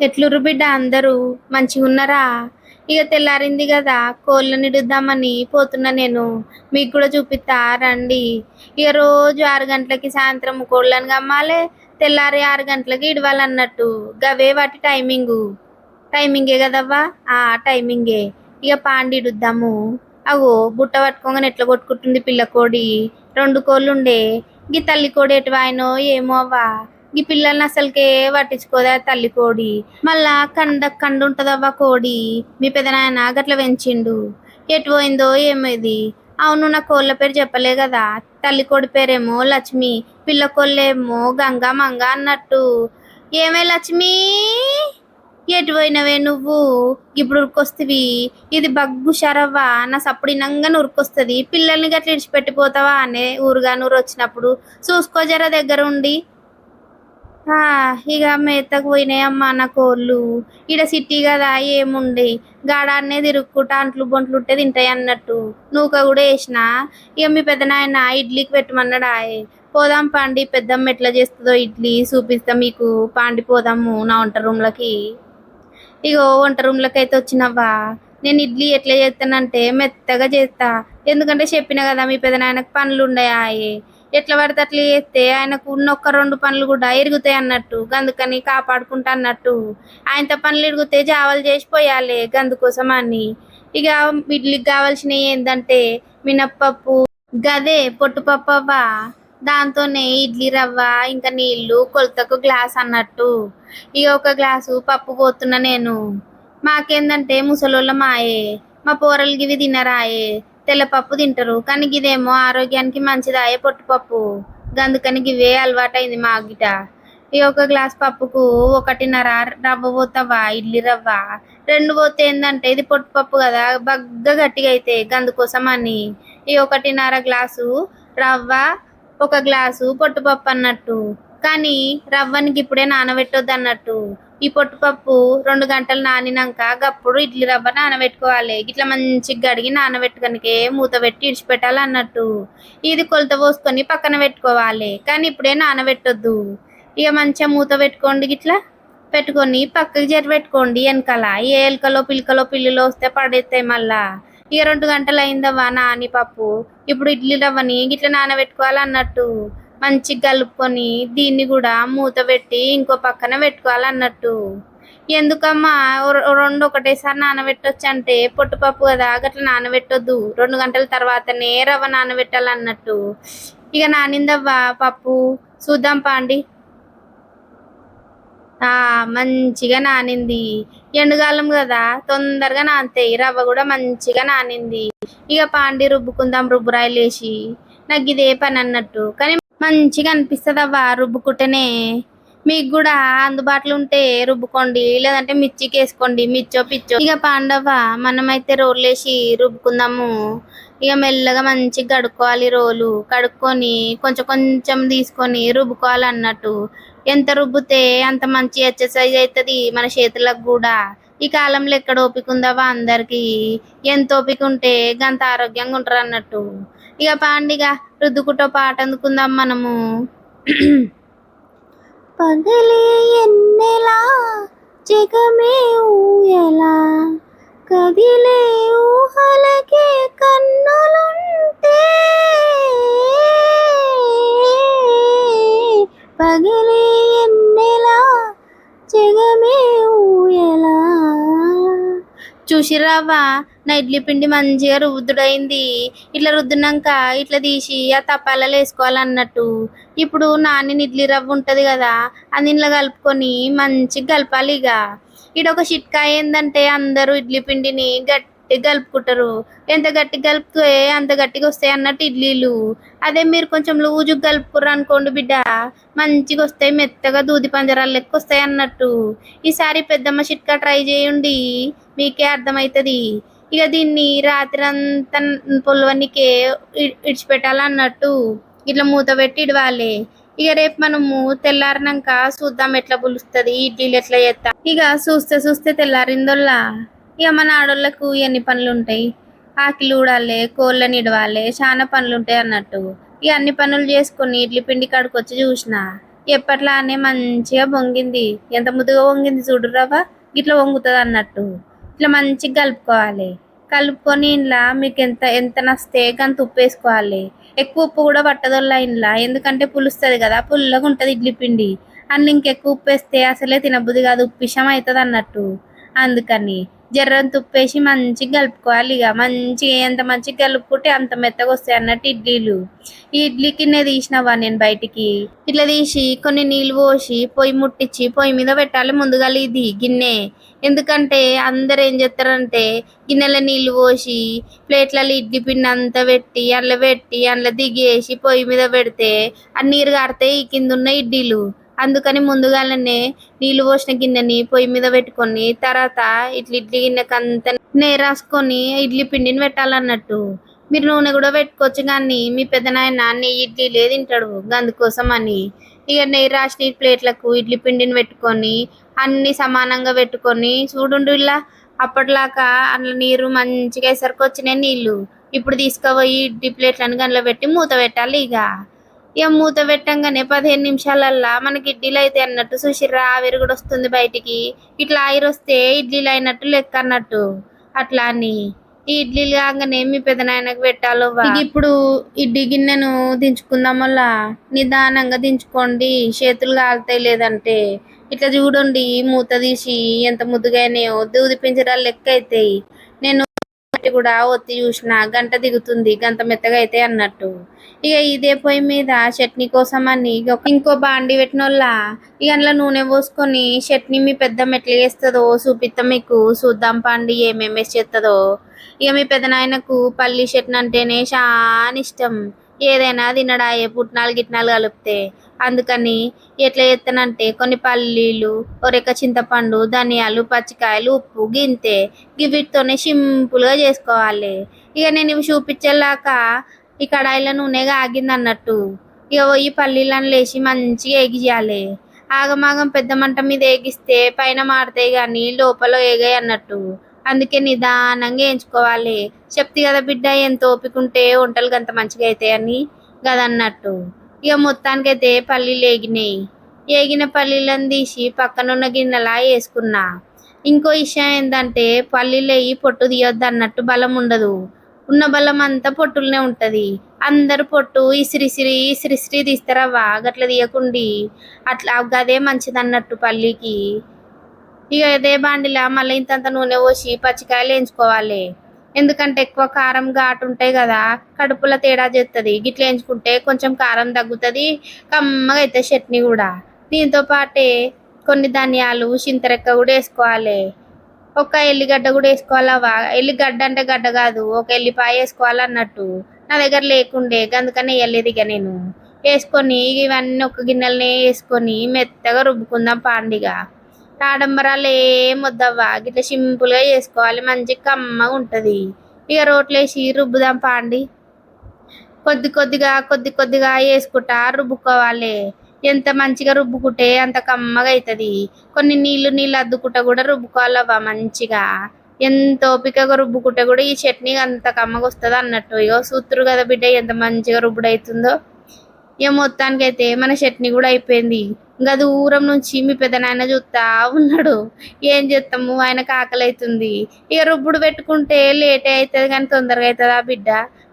ఎట్లురు బిడ్డ అందరూ? మంచిగా ఉన్నారా? ఇక తెల్లారింది కదా కోళ్ళని ఇడుద్దామని పోతున్నా నేను. మీకు కూడా చూపిస్తా రండి. ఇక రోజు ఆరు గంటలకి సాయంత్రం కోళ్ళని కమ్మాలి తెల్లారి ఆరు గంటలకి ఇడవాలన్నట్టు. గవే వాటి టైమింగు. టైమింగే కదవ్వా? ఆ టైమింగే. ఇక పాండి ఇడుద్దాము. అగో బుట్ట పట్టుకోగానే ఎట్లా కొట్టుకుంటుంది పిల్ల కోడి? రెండు కోళ్ళు ఉండే. గీ తల్లి కోడి ఎటువాయినో ఏమో అవ్వా. ఈ పిల్లల్ని అసలుకే పట్టించుకోదా తల్లి కోడి? మళ్ళా కండ కండు ఉంటదవ్వా కోడి? మీ పెదనాయన గట్ల పెంచిండు. ఎటు పోయిందో ఏమో ఇది అవును నా కోళ్ళ పేరు చెప్పలే కదా. తల్లి కోడి పేరేమో లక్ష్మి పిల్ల కోళ్ళేమో గంగా మంగ అన్నట్టు. ఏమే లక్ష్మి? ఎటు పోయినవే నువ్వు? ఇప్పుడు ఉరుకొస్తవి. ఇది బగ్గు షరవ్వా. నా సప్పుడు ఇనంగా ఉరికొస్తుంది పిల్లల్ని గట్లా ఇడిచిపెట్టిపోతావా అనే ఊరుగా నూరు వచ్చినప్పుడు. చూసుకో జర దగ్గర ఉండి ఇక మేతకు పోయినాయమ్మా నా కోళ్ళు ఈడ సిటీ కదా ఏముండే? గాడాన్నే తిరుక్కుంటా అంట్లు బొంట్లు ఉంటే తింటాయి అన్నట్టు. నూక కూడా వేసిన. ఇక మీ పెద్ద నాయన ఇడ్లీకి పెట్టమన్నాడు? ఆయే పోదాం పాండి పెద్దమ్మ ఎట్లా చేస్తుందో ఇడ్లీ చూపిస్తా మీకు. పాండి పోదాము నా వంట రూమ్లకి. ఇగో వంట రూమ్లకి అయితే వచ్చినవ్వా? నేను ఇడ్లీ ఎట్లా చేస్తానంటే మెత్తగా చేస్తా. ఎందుకంటే చెప్పిన కదా మీ పెద్ద నాయనకు పనులు ఉండయాయే ఎట్లా పడితే అట్లా చేస్తే ఆయనకు ఉన్న ఒక్క రెండు పనులు కూడా ఇరుగుతాయి అన్నట్టు. గందుకని కాపాడుకుంటా అన్నట్టు. ఆయనతో పనులు ఇరిగితే జావలు చేసి పోయాలి గందుకోసం అని. ఇక ఇడ్లీకి కావాల్సినవి ఏంటంటే మినప్పప్పు. గదే పొట్టుపప్పు అవ్వ. దాంతోనే ఇడ్లీ రవ్వ ఇంకా నీళ్ళు కొలతకు గ్లాస్ అన్నట్టు. ఇక ఒక గ్లాసు పప్పు పోతున్నా నేను. మాకేందంటే ముసలోళ్ళ మాయే. మా పోరలు ఇవి తినరాయే. తెల్లపప్పు తింటారు. కానీ ఇదేమో ఆరోగ్యానికి మంచిదాయే పొట్టుపప్పు గందుకని ఇవే అలవాటైంది మా గిట ఈ ఒక గ్లాస్ పప్పుకు ఒకటిన్నర రవ్వ పోతావా? ఇడ్లీ రవ్వ. రెండు పోతే ఏంటంటే ఇది పొట్టుపప్పు కదా. బగ్గ గట్టిగా అయితే గందుకోసం అని. ఈ ఒకటిన్నర గ్లాసు రవ్వ ఒక గ్లాసు పొట్టుపప్పు అన్నట్టు. కానీ రవ్వనికి ఇప్పుడే నానబెట్టొద్దు అన్నట్టు. ఈ పొట్టుపప్పు రెండు గంటలు నానినాక గప్పుడు ఇడ్లీ రవ్వ నానబెట్టుకోవాలి. ఇట్లా మంచిగా గడిగి నానబెట్టుకనికే మూత పెట్టి ఇడిచిపెట్టాలి అన్నట్టు. ఇది కొలత పోసుకొని పక్కన పెట్టుకోవాలి. కానీ ఇప్పుడే నానబెట్టొద్దు. ఇక మంచిగా మూత పెట్టుకోండి ఇట్లా పెట్టుకొని పక్కకి జరి పెట్టుకోండి వెనకాల. ఏ ఎలకలో పిలకలో పిల్లులో వస్తే పడేస్తాయి మళ్ళా. ఇక రెండు గంటలు అయిందవ్వా నాని పప్పు. ఇప్పుడు ఇడ్లీ రవ్వని ఇట్లా నానబెట్టుకోవాలి అన్నట్టు. మంచిగా కలుపుకొని దీన్ని కూడా మూత పెట్టి ఇంకో పక్కన పెట్టుకోవాలన్నట్టు. ఎందుకమ్మా? రెండు ఒకటేసారి నానబెట్టొచ్చు అంటే పొట్టుపప్పు కదా అట్లా నానబెట్టొద్దు. రెండు గంటల తర్వాతనే రవ్వ నానబెట్టాలన్నట్టు. ఇక నానిందవ్వా పప్పు? చూద్దాం పాండి. ఆ మంచిగా నానింది. ఎండుకాలం కదా తొందరగా నానతాయి. రవ్వ కూడా మంచిగా నానింది. ఇక పాండి రుబ్బుకుందాం రుబ్బురాయలు వేసి నాకు ఇదే పని అన్నట్టు కానీ మంచిగా అనిపిస్తుంది అవ్వ రుబ్బుకుంటేనే. మీకు కూడా అందుబాటులో ఉంటే రుబ్బుకోండి లేదంటే మిర్చికి వేసుకోండి మిర్చో పిచ్చో. ఇక పాండవ మనమైతే రోళ్ళు వేసి రుబ్బుకుందాము. ఇక మెల్లగా మంచిగా కడుక్కోవాలి రోలు. కడుక్కొని కొంచెం కొంచెం తీసుకొని రుబ్బుకోవాలి అన్నట్టు. ఎంత రుబ్బితే అంత మంచి ఎక్సర్సైజ్ అవుతుంది మన చేతులకు కూడా. ఈ కాలంలో ఎక్కడ ఓపిక ఉందావా అందరికి ఎంత ఓపిక ఉంటే గంత ఆరోగ్యంగా ఉంటారు అన్నట్టు. ఇక పాండిగ రుద్దుకుంటూ పాట అందుకుందాం మనము. పగలే ఎన్నెలా జగమే ఊయలా కదిలే ఊహలకే కన్నులుంటే చూసిరావా నా ఇడ్లీ పిండి మంచిగా రుద్దుడైంది. ఇట్లా రుద్దునాక ఇట్లా తీసి ఆ తపాలలో వేసుకోవాలన్నట్టు. ఇప్పుడు నానిన ఇడ్లీ రవ్వ ఉంటుంది కదా అది ఇంట్లో కలుపుకొని మంచిగా కలపాలి ఇక ఈడ ఒక చిట్కా ఏంటంటే అందరూ ఇడ్లీ పిండిని గట్టి కలుపుకుంటారు ఎంత గట్టిగా కలిపితే అంత గట్టిగా వస్తాయి అన్నట్టు ఇడ్లీలు. అదే మీరు కొంచెం లూజు కలుపుకుర్రు అనుకోండి బిడ్డ మంచిగా వస్తాయి మెత్తగా దూది పంజరాలు లెక్క వస్తాయి అన్నట్టు. ఈసారి పెద్దమ్మ చిట్కా ట్రై చేయండి మీకే అర్థమవుతుంది ఇక దీన్ని రాత్రి అంతా పొలవన్నీకే ఇడిచిపెట్టాలన్నట్టు ఇట్లా మూత పెట్టి ఇడవాలి. ఇక రేపు మనము తెల్లారినాక చూద్దాం ఎట్లా పులుస్తుంది ఇడ్లీలు ఎట్లా చేస్తా ఇక చూస్తే చూస్తే తెల్లారిందోల్లా. ఇక మన ఆడోళ్ళకు ఎన్ని పనులు ఉంటాయి? ఆకిలు ఊడాలి కోళ్ళని ఇడవాలి చాలా పనులు ఉంటాయి అన్నట్టు. ఇక అన్ని పనులు చేసుకొని ఇడ్లీ పిండి కాడికి వచ్చి చూసిన ఎప్పట్లానే మంచిగా పొంగింది ఎంత ముద్దుగా పొంగింది చూడు రవ్వ ఇట్లా పొంగుతుంది అన్నట్టు. ఇట్లా మంచిగా కలుపుకోవాలి. కలుపుకొని ఇంట్లో మీకు ఎంత ఎంత నస్తే అంత ఉప్పు వేసుకోవాలి. ఎక్కువ ఉప్పు కూడా పట్టదోళ్ళ ఇంట్లో ఎందుకంటే పులుస్తుంది కదా పుల్లగా ఉంటుంది ఇడ్లీ పిండి. అన్ని ఇంకెక్కువ ఉప్పు వేస్తే అసలే తినబుద్ధి కాదు ఉప్పిషం అవుతుంది అన్నట్టు. అందుకని జర్రంత తుప్పేసి మంచిగా కలుపుకోవాలి ఇక. మంచిగా ఎంత మంచిగా కలుపుకుంటే అంత మెత్తగా వస్తాయి అన్నట్టు ఇడ్లీలు. ఈ ఇడ్లీ కింద తీసినవా నేను బయటికి? ఇట్లా తీసి కొన్ని నీళ్ళు పోసి పొయ్యి ముట్టించి పొయ్యి మీద పెట్టాలి ముందుగా ఇది గిన్నె. ఎందుకంటే అందరు ఏం చేస్తారంటే గిన్నెలో నీళ్ళు పోసి ప్లేట్లలో ఇడ్లీ పిండి అంతా పెట్టి అందులో పెట్టి అందులో దిగేసి పొయ్యి మీద పెడితే ఆ నీరు కారితే ఈ కింద ఉన్న ఇడ్లీలు. అందుకని ముందుగానే నీళ్ళు పోసిన గిన్నెని పొయ్యి మీద పెట్టుకొని తర్వాత ఇట్లా ఇడ్లీ గిన్నెకి అంత నెయ్యి రాసుకొని ఇడ్లీ పిండిని పెట్టాలన్నట్టు. మీరు నూనె కూడా పెట్టుకోవచ్చు కానీ మీ పెద్దనాయన నెయ్యి ఇడ్లీలే తింటాడు అందుకోసం అని. ఇక నెయ్యి రాసిన ప్లేట్లకు ఇడ్లీ పిండిని పెట్టుకొని అన్ని సమానంగా పెట్టుకొని చూడుండు ఇలా అప్పటిలాగా అందులో నీరు మంచిగా ఎసరికి వచ్చినాయి నీళ్ళు. ఇప్పుడు తీసుకుపోయి ఇడ్లీ ప్లేట్లను గంటలో పెట్టి మూత పెట్టాలి ఇక. ఇక మూత పెట్టంగానే పదిహేను నిమిషాలల్లా మనకి ఇడ్లీలు అయితే అన్నట్టు సుషిర్రా ఆవిరి కూడా వస్తుంది బయటికి. ఇట్లా ఆయిర్ వస్తే ఇడ్లీలు అయినట్టు లెక్క అన్నట్టు. అట్లా అని. ఈ ఇడ్లీలు కాగానే మీ పెదనాయనకు పెట్టాలో ఇప్పుడు ఇడ్లీ గిన్నెను దించుకుందాం వల్ల నిదానంగా దించుకోండి. చేతులు కాలుతాయి లేదంటే. ఇట్లా చూడండి మూత తీసి ఎంత ముద్దుగానేయో. దూది పింజరాలు లెక్క అవుతాయి నేను పెట్టి కూడా ఒత్తి చూసిన గంట దిగుతుంది గంత మెత్తగా అయితే అన్నట్టు. ఇక ఇదే పొయ్యి మీద చట్నీ కోసం అని ఒక- ఇంకో బాండి పెట్టిన వాళ్ళ ఇక అందులో నూనె పోసుకొని చట్నీ మీ పెద్ద మెట్లు చేస్తుందో చూపిస్తాం మీకు. చూద్దాం పండి ఏమేమి వేసి చేస్తుందో ఇక మీ పెద్ద నాయనకు పల్లి చట్నీ అంటేనే చాలా ఇష్టం. ఏదైనా తినడాయే పుట్నాలు గిట్నాలు కలిపితే. అందుకని ఎట్లా చేస్తానంటే కొన్ని పల్లీలు ఒరేక చింతపండు ధనియాలు పచ్చికాయలు ఉప్పు గింతే గివిటితోనే సింపుల్గా చేసుకోవాలి. ఇక నేను ఇవి చూపించేలాక ఈ కడాయిలో నూనె ఆగింది అన్నట్టు ఇక ఈ పల్లీలను లేచి మంచిగా ఎగియాలి ఆగమాగం పెద్ద మంట మీద ఏగిస్తే పైన మాడతాయి కానీ లోపల ఏగాయి అన్నట్టు. అందుకే నిదానంగా ఎంచుకోవాలి చెప్తే కదా బిడ్డ ఎంత ఓపిక ఉంటే వంటలు అంత మంచిగా అవుతాయని గదన్నట్టు. ఇక మొత్తానికైతే పల్లీలు ఏగినాయి ఏగిన పల్లీలను తీసి పక్కనున్న గిన్నెలా వేసుకున్నా. ఇంకో విషయం ఏంటంటే పల్లీలు వేయి పొట్టు తీయొద్దు అన్నట్టు బలం ఉండదు. ఉన్న బలం అంతా పొట్టులనే ఉంటుంది. అందరు పొట్టు ఇసిరిసిరి ఇసిరిసిరి తీస్తారవ్వా గట్ల తీయకుండి. అట్లా అదే మంచిది అన్నట్టు పల్లీకి. ఇక అదే బాండిలా మళ్ళీ ఇంతంత నూనె పోసి పచ్చికాయలు వేయించుకోవాలి. ఎందుకంటే ఎక్కువ కారం ఘాటు ఉంటాయి కదా కడుపులో తేడా చేస్తుంది గిట్ల వేయించుకుంటే కొంచెం కారం తగ్గుతుంది కమ్మగా అవుతుంది చట్నీ కూడా. దీంతో పాటే కొన్ని ధనియాలు చింతరెక్క కూడా వేసుకోవాలి. ఒక ఎల్లిగడ్డ కూడా వేసుకోవాలవా ఎల్లిగడ్డ అంటే గడ్డ కాదు ఒక ఎల్లిపాయ వేసుకోవాలన్నట్టు నా దగ్గర లేకుండే అందుకని వేయలేదు ఇక నేను. వేసుకొని ఇవన్నీ ఒక గిన్నెలనే వేసుకొని మెత్తగా రుబ్బుకుందాం పాండిగా. ఆడంబరాలు ఏం వద్దవ్వా? గిట్లా సింపుల్గా చేసుకోవాలి. మంచి కమ్మగా ఉంటుంది. ఇక రోట్లేసి రుబ్బుదాం పాండి. కొద్ది కొద్దిగా కొద్ది కొద్దిగా వేసుకుంటా రుబ్బుకోవాలి. ఎంత మంచిగా రుబ్బుకుంటే అంత కమ్మగా అవుతుంది కొన్ని నీళ్ళు నీళ్ళు అద్దుకుంటా కూడా రుబ్బుకోవాలవ్వా మంచిగా. ఎంత ఓపికగా రుబ్బుకుంటే కూడా ఈ చట్నీ అంత కమ్మగా వస్తుంది అన్నట్టు. ఇగో సూత్రు కదా బిడ్డ ఎంత మంచిగా రుబ్బుడు అవుతుందో ఇక మొత్తానికి అయితే మన చట్నీ కూడా అయిపోయింది. ఇంకా దూరం నుంచి మీ పెదనాయన చూస్తా ఉన్నాడు. ఏం చేస్తాము? ఆయనకు ఆకలి అవుతుంది ఇక రుబ్బుడు పెట్టుకుంటే లేట్ అవుతుంది కానీ తొందరగా అవుతుందా బిడ్డ?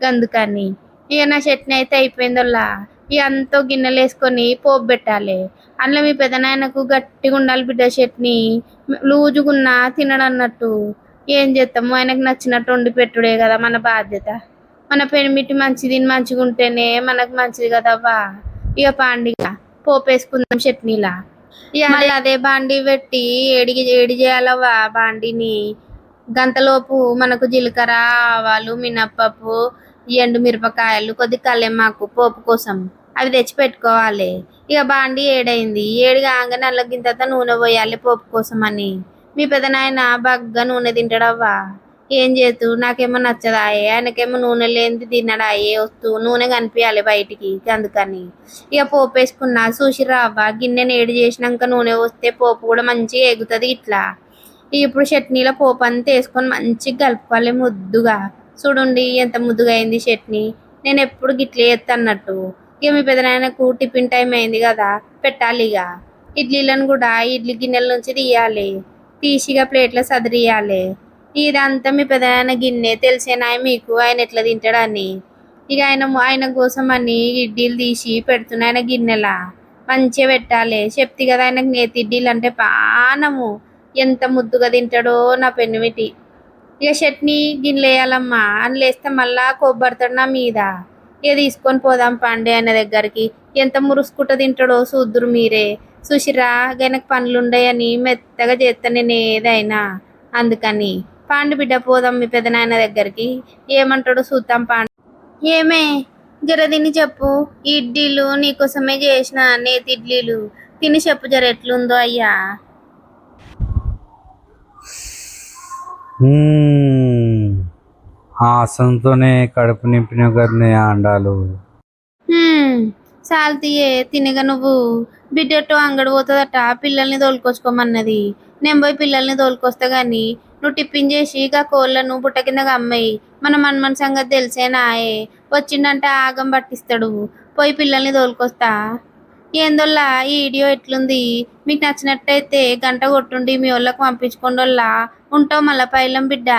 గందుకని. ఇక నా చట్నీ అయితే అయిపోయిందోలా ఇక అంతా గిన్నెలు వేసుకొని పోపు పెట్టాలి. అందులో మీ పెదనాయనకు గట్టిగా ఉండాలి బిడ్డ చట్నీ లూజుగున్నా తినడన్నట్టు. ఏం చేస్తాము? ఆయనకు నచ్చినట్టు వండి పెట్టుడే కదా మన బాధ్యత. మన పెనిమిటి మంచిది మంచిగా ఉంటేనే మనకు మంచిది కదవ్వా? ఇక పాండిగ పోపు వేసుకుందాం చట్నీలా. ఇక మళ్ళీ అదే బాండి పెట్టి ఏడిగి ఏడి చేయాలవ్వా బాండిని? గంటలోపు మనకు జీలకర్ర ఆవాలు మినప్పప్పు ఎండు మిరపకాయలు కొద్ది కల్లెమాకు పోపు కోసం అవి తెచ్చి పెట్టుకోవాలి. ఇక బాండి ఏడైంది. ఏడు కాగానే అల్ల గింత నూనె పోయాలి పోపు కోసం అని. మీ పెదనాయన బగ్గా నూనె తింటాడవ్వా? ఏం చేతు నాకేమో నచ్చదా ఆయనకేమో నూనె లేనిది ఏ? వస్తూ నూనె కనిపించాలి బయటికి అందుకని. ఇక పోపు వేసుకున్నా. చూసి రావా గిన్నె నేడు చేసినాక నూనె వస్తే పోపు కూడా మంచిగా ఎగుతుంది ఇట్లా. ఇప్పుడు చట్నీలో పోపు అంతా వేసుకొని మంచిగా కలుపుకోవాలి ముద్దుగా. చూడండి ఎంత ముద్దుగా అయింది చట్నీ. నేను ఎప్పుడు గిట్లే చేస్తా అన్నట్టు. ఇక మీ పెదనాయనకు టిఫిన్ టైం అయింది కదా పెట్టాలి ఇక. ఇడ్లీలను కూడా ఇడ్లీ గిన్నెల నుంచి తీయాలి. తీసిగా ప్లేట్లో సదిరియాలి. ఇదంతా మీ పెదనాయన గిన్నె. తెలిసేనాయ మీకు ఆయన ఎట్లా తింటాడని. ఇక ఆయన ఆయన కోసం అని ఇడ్లీలు తీసి పెడుతున్నా ఆయన గిన్నెలా. మంచిగా పెట్టాలి. చెప్తి కదా ఆయనకు నేతి ఇడ్లీలు అంటే పానము. ఎంత ముద్దుగా తింటాడో నా పెన్నుమిటి ఇక చట్నీ గిన్నెలు వేయాలమ్మా అని లేస్తే మళ్ళా కొబ్బరితాడు నా మీద. ఇక తీసుకొని పోదాం పండే ఆయన దగ్గరికి. ఎంత మురుసుకుంట తింటాడో చూద్దురు మీరే. సుషిరా గనక పనులు ఉండయని మెత్తగా చేస్తా నేను ఏదైనా అందుకని పాండు బిడ్డ పోదాం మీ పెదనాయన దగ్గరికి. ఏమంటాడో చూద్దాం పాండు. ఏమే జర తిని చెప్పు. ఈ ఇడ్లీలు నీకోసమే చేసిన నేతి ఇడ్లీలు. తిని చెప్పు జర ఎట్లుందో అయ్యా. ఆసంతోనే కడుపు నింపిన కదనే అండాలు సాల్తీయే తినగా నువ్వు. బిడ్డతో అంగడి పోతుందట పిల్లల్ని తోలుకొచ్చుకోమన్నది. నేను పోయి పిల్లల్ని తోలుకొస్తా గాని నువ్వు టిఫిన్ చేసి ఇక కోళ్ళను బుట్ట కింద అమ్మాయి మన మన్మన్ సంగతి తెలిసేనాయే వచ్చిండంటే ఆగం పట్టిస్తాడు. పోయి పిల్లల్ని తోలుకొస్తా. ఏందోల్లా ఈ వీడియో ఎట్లుంది? మీకు నచ్చినట్టయితే గంట కొట్టుండి మీ వాళ్ళకి పంపించుకోండి ఉంటావు మళ్ళా పైలం బిడ్డ.